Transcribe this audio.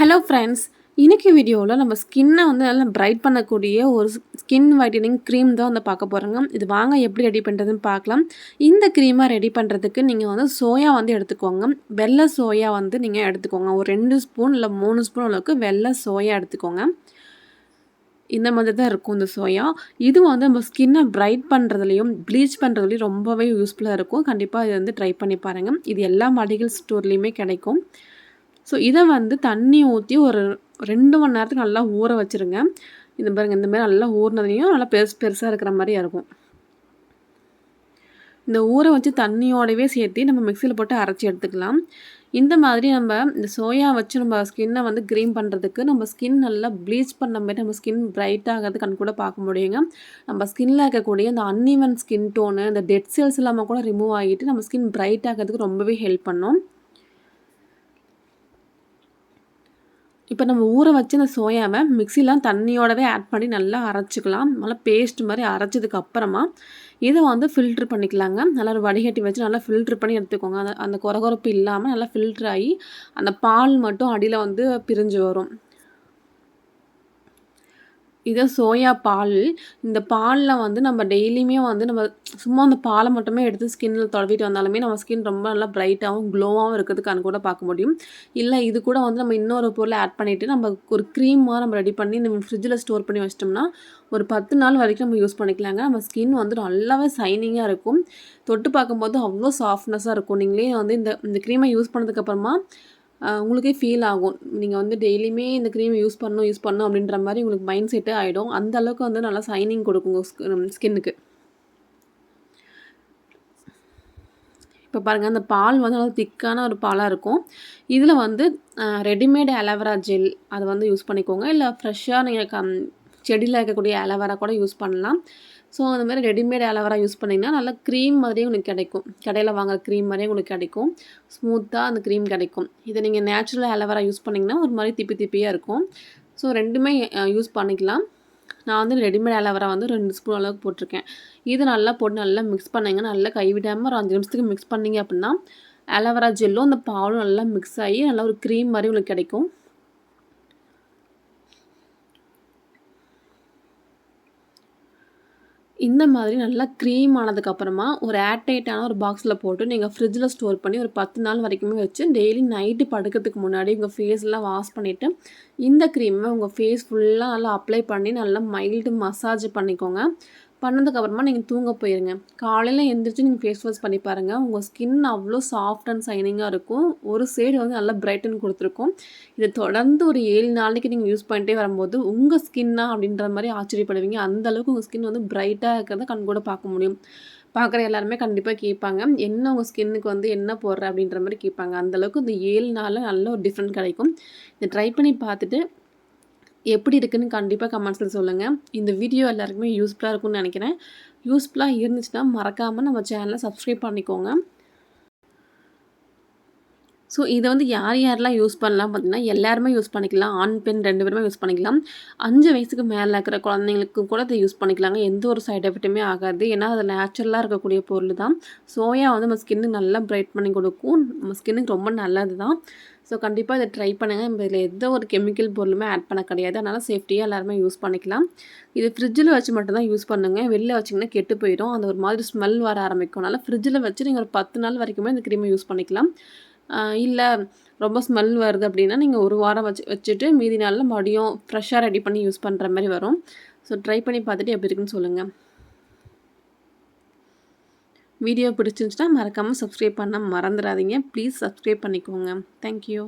Hello friends இன்றைக்கி வீடியோவில் நம்ம ஸ்கின்னை வந்து நல்லா பிரைட் பண்ணக்கூடிய ஒரு ஸ்கின் வைட்டனிங் க்ரீம் தான் வந்து பார்க்க போகிறோங்க இது வாங்க எப்படி ரெடி பண்ணுறதுன்னு பார்க்கலாம். இந்த க்ரீமை ரெடி பண்ணுறதுக்கு நீங்கள் வந்து சோயா வந்து எடுத்துக்கோங்க. வெள்ளை சோயா வந்து நீங்கள் எடுத்துக்கோங்க. ஒரு ரெண்டு ஸ்பூன் இல்லை மூணு ஸ்பூன் அளவுக்கு வெள்ளை சோயா எடுத்துக்கோங்க. இந்த மாதிரி தான் இருக்கும் இந்த சோயா இது வந்து நம்ம ஸ்கின்னை பிரைட் பண்ணுறதுலையும் ப்ளீச் பண்ணுறதுலையும் ரொம்பவே யூஸ்ஃபுல்லாக இருக்கும். கண்டிப்பாக இது வந்து ட்ரை பண்ணி பாருங்கள் இது எல்லா மடிகள் ஸ்டோர்லேயுமே கிடைக்கும். ஸோ இதை வந்து தண்ணி ஊற்றி ஒரு ரெண்டு மணி நேரத்துக்கு நல்லா ஊற வச்சுருங்க. இந்த பாருங்கள் இந்த மாதிரி நல்லா ஊறினதையும் நல்லா பெருசு பெருசாக இருக்கிற மாதிரியாக இருக்கும். இந்த ஊற வச்சு தண்ணியோடவே சேர்த்து நம்ம மிக்சியில் போட்டு அரைச்சி எடுத்துக்கலாம். இந்த மாதிரி நம்ம இந்த சோயா வச்சு நம்ம ஸ்கின்னை வந்து க்ரீம் பண்ணுறதுக்கு நம்ம ஸ்கின் நல்லா ப்ளீச் பண்ண மாதிரி நம்ம ஸ்கின் பிரைட் ஆகிறது கண் கூட பார்க்க முடியுங்க. நம்ம ஸ்கின்னில் இருக்கக்கூடிய இந்த அன்இவன் ஸ்கின் டோனு இந்த டெட் செல்ஸ் இல்லாமல் கூட ரிமூவ் ஆகிட்டு நம்ம ஸ்கின் பிரைட் ஆகிறதுக்கு ரொம்பவே ஹெல்ப் பண்ணும். இப்போ நம்ம ஊற வச்சு அந்த சோயாவை மிக்சிலாம் தண்ணியோடவே ஆட் பண்ணி நல்லா அரைச்சிக்கலாம். நல்லா பேஸ்ட் மாதிரி அரைச்சதுக்கு அப்புறமா இதை வந்து ஃபில்ட்ரு பண்ணிக்கலாங்க. நல்லா ஒரு வடிகட்டி வச்சு நல்லா ஃபில்ட்ரு பண்ணி எடுத்துக்கோங்க. அந்த அந்த குறகுறப்பு இல்லாமல் நல்லா ஃபில்ட்ரு ஆகி அந்த பால் மட்டும் அடியில் வந்து பிரிஞ்சு வரும். இதை சோயா பால் இந்த பாலில் வந்து நம்ம டெய்லியுமே வந்து நம்ம சும்மா அந்த பாலை மட்டுமே எடுத்து ஸ்கின்னில் தொடவிட்டு வந்தாலுமே நம்ம ஸ்கின் ரொம்ப நல்லா ப்ரைட்டாகவும் க்ளோவாகவும் இருக்கிறதுக்கு கூட பார்க்க முடியும். இல்லை இது கூட வந்து நம்ம இன்னொரு பொருளை ஆட் பண்ணிவிட்டு நம்ம ஒரு க்ரீமாக நம்ம ரெடி பண்ணி நம்ம ஃப்ரிட்ஜில் ஸ்டோர் பண்ணி வச்சிட்டோம்னா ஒரு பத்து நாள் வரைக்கும் நம்ம யூஸ் பண்ணிக்கலாங்க. நம்ம ஸ்கின் வந்து நல்லாவே சைனிங்காக இருக்கும். தொட்டு பார்க்கும்போது அவ்வளோ சாஃப்ட்னஸாக இருக்கும். நீங்களே வந்து இந்த இந்த க்ரீமை யூஸ் பண்ணதுக்கப்புறமா உங்களுக்கே ஃபீல் ஆகும். நீங்கள் வந்து டெய்லியுமே இந்த க்ரீம் யூஸ் பண்ணணும் யூஸ் பண்ணணும் அப்படின்ற மாதிரி உங்களுக்கு மைண்ட் செட்டே ஆகிடும் அந்த அளவுக்கு வந்து நல்லா சைனிங் கொடுக்குங்க ஸ்கின்னுக்கு இப்போ பாருங்கள் அந்த பால் வந்து நல்லா திக்கான ஒரு பாலாக இருக்கும். இதில் வந்து ரெடிமேட் அலோவேரா ஜெல் அதை வந்து யூஸ் பண்ணிக்கோங்க. இல்லை ஃப்ரெஷ்ஷாக நீங்கள் கம் செடியில் இருக்கக்கூடிய அலோவேரா கூட யூஸ் பண்ணலாம். ஸோ அந்த மாதிரி ரெடிமேட் ஆலோவேரா யூஸ் பண்ணிங்கன்னா நல்லா க்ரீம் மாதிரியே உங்களுக்கு கிடைக்கும். கடையில் வாங்குற க்ரீம் மாதிரியே உங்களுக்கு கிடைக்கும். ஸ்மூத்தாக அந்த க்ரீம் கிடைக்கும். இதை நீங்கள் நேச்சுரல் ஆலோவேரா யூஸ் பண்ணிங்கன்னா ஒரு மாதிரி திப்பி திப்பியாக இருக்கும். ஸோ ரெண்டுமே யூஸ் பண்ணிக்கலாம். நான் வந்து ரெடிமேட் ஆலோவேரா வந்து ரெண்டு ஸ்பூன் அளவுக்கு போட்டிருக்கேன். இது நல்லா போட்டு நல்லா மிக்ஸ் பண்ணிங்க நல்லா கைவிடாமல் ஒரு அஞ்சு நிமிஷத்துக்கு மிக்ஸ் பண்ணிங்க அப்படின்னா ஆலோவேரா ஜெல்லும் அந்த பாலும் நல்லா மிக்ஸ் ஆகி நல்லா ஒரு க்ரீம் மாதிரி உங்களுக்கு கிடைக்கும். இந்த மாதிரி நல்லா க்ரீம் ஆனதுக்கப்புறமா ஒரு ஏர்டைட்டான ஒரு பாக்ஸில் போட்டு நீங்கள் ஃப்ரிட்ஜில் ஸ்டோர் பண்ணி ஒரு பத்து நாள் வரைக்குமே வச்சு டெய்லி நைட்டு படுக்கிறதுக்கு முன்னாடி உங்கள் ஃபேஸ்லாம் வாஷ் பண்ணிவிட்டு இந்த க்ரீமை உங்கள் ஃபேஸ் ஃபுல்லாக நல்லா அப்ளை பண்ணி நல்லா மைல்டு மசாஜ் பண்ணிக்கோங்க. பண்ணதுக்கப்புறமா நீங்கள் தூங்க போயிருங்க. காலையில் எழுந்திரிச்சு நீங்கள் ஃபேஸ் வாஷ் பண்ணி பாருங்கள் உங்கள் ஸ்கின் அவ்வளோ சாஃப்ட் அண்ட் சைனிங்காக இருக்கும். ஒரு சைடு வந்து நல்லா பிரைட்டன் கொடுத்துருக்கும். இதை தொடர்ந்து ஒரு ஏழு நாளைக்கு நீங்கள் யூஸ் பண்ணிட்டே வரும்போது உங்கள் ஸ்கின்னா அப்படின்ற மாதிரி ஆச்சரியப்படுவீங்க. அந்தளவுக்கு உங்கள் ஸ்கின் வந்து பிரைட்டாக இருக்கிறத கண் கூட பார்க்க முடியும். பார்க்குற எல்லாருமே கண்டிப்பாக கேட்பாங்க. என்ன உங்கள் ஸ்கின்னுக்கு வந்து என்ன போடுற அப்படின்ற மாதிரி கேட்பாங்க. அந்தளவுக்கு இந்த ஏழு நாளில் நல்ல ஒரு டிஃப்ரெண்ட் கிடைக்கும். இதை ட்ரை பண்ணி பார்த்துட்டு எப்படி இருக்குன்னு கண்டிப்பாக கமெண்ட்ஸில் சொல்லுங்கள் இந்த வீடியோ எல்லாருக்குமே யூஸ்ஃபுல்லாக இருக்கும்னு நினைக்கிறேன். யூஸ்ஃபுல்லாக இருந்துச்சுன்னா மறக்காமல் நம்ம சேனலை சப்ஸ்கிரைப் பண்ணிக்கோங்க. ஸோ இதை வந்து யார் யாரெல்லாம் யூஸ் பண்ணலாம் பார்த்தீங்கன்னா எல்லாருமே யூஸ் பண்ணிக்கலாம். ஆண் பெண் ரெண்டு பேருமே யூஸ் பண்ணிக்கலாம். அஞ்சு வயசுக்கு மேலே இருக்கிற குழந்தைங்களுக்கும் கூட இதை யூஸ் பண்ணிக்கலாங்க. எந்த ஒரு சைட் எஃபெக்ட்டுமே ஆகாது. ஏன்னா அது நேச்சுரலாக இருக்கக்கூடிய பொருள் தான். சோயா வந்து நம்ம ஸ்கின்னு நல்லா பிரைட் பண்ணி கொடுக்கும். நம்ம ஸ்கின்னுக்கு ரொம்ப நல்லது தான். ஸோ கண்டிப்பாக இதை ட்ரை பண்ணுங்கள் நம்ம இதில் எந்த ஒரு கெமிக்கல் பொருளுமே ஆட் பண்ண கிடையாது. அதனால் சேஃப்டியாக எல்லாருமே யூஸ் பண்ணிக்கலாம். இது ஃப்ரிட்ஜில் வச்சு மட்டும்தான் யூஸ் பண்ணுங்கள் வெளில வச்சிங்கன்னா கெட்டு போயிடும். அந்த ஒரு மாதிரி ஸ்மெல் வர ஆரம்பிக்கும் அதனால் ஃப்ரிட்ஜில் வச்சு நீங்கள் ஒரு பத்து நாள் வரைக்குமே இந்த க்ரீமை யூஸ் பண்ணிக்கலாம். இல்லை ரொம்ப ஸ்மெல் வருது அப்படின்னா நீங்கள் ஒரு வாரம் வச்சு வச்சுட்டு மீதி நாளில் மறுபடியும் ஃப்ரெஷ்ஷாக ரெடி பண்ணி யூஸ் பண்ணுற மாதிரி வரும். ஸோ ட்ரை பண்ணி பார்த்துட்டு எப்படி இருக்குன்னு சொல்லுங்கள் வீடியோ பிடிச்சிருந்துச்சுன்னா மறக்காமல் சப்ஸ்கிரைப் பண்ண மறந்துடாதீங்க. ப்ளீஸ் சப்ஸ்கிரைப் பண்ணிக்கோங்க. தேங்க்யூ